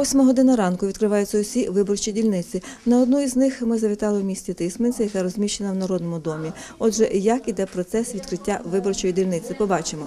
Восьма година ранку відкриваються усі виборчі дільниці. На одну із них ми завітали в місті Тисменце, яка розміщена в Народному домі. Отже, як іде процес відкриття виборчої дільниці, побачимо.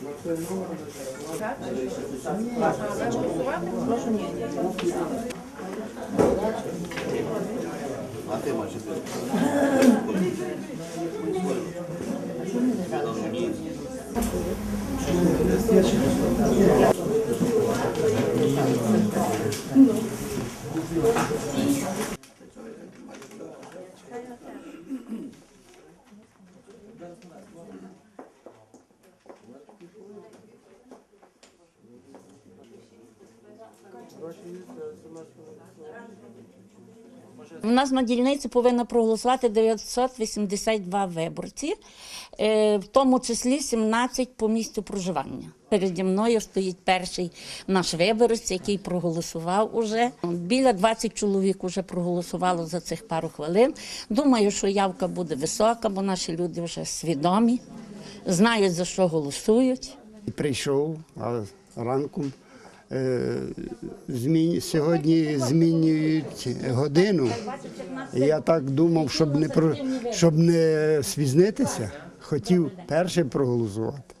Я жудемо тракати язиком. У нас на дільниці повинно проголосувати 982 виборці, е, в тому числі 17 по місцю проживання. Переді мною стоїть перший наш виборець, який проголосував уже. Біля 20 чоловік вже проголосувало за цих пару хвилин. Думаю, що явка буде висока, бо наші люди вже свідомі, знають за що голосують. Прийшов ранком. Е. Сьогодні змінюють годину. Я так думав, щоб не про... щоб не свізнитися, хотів перше проголосувати.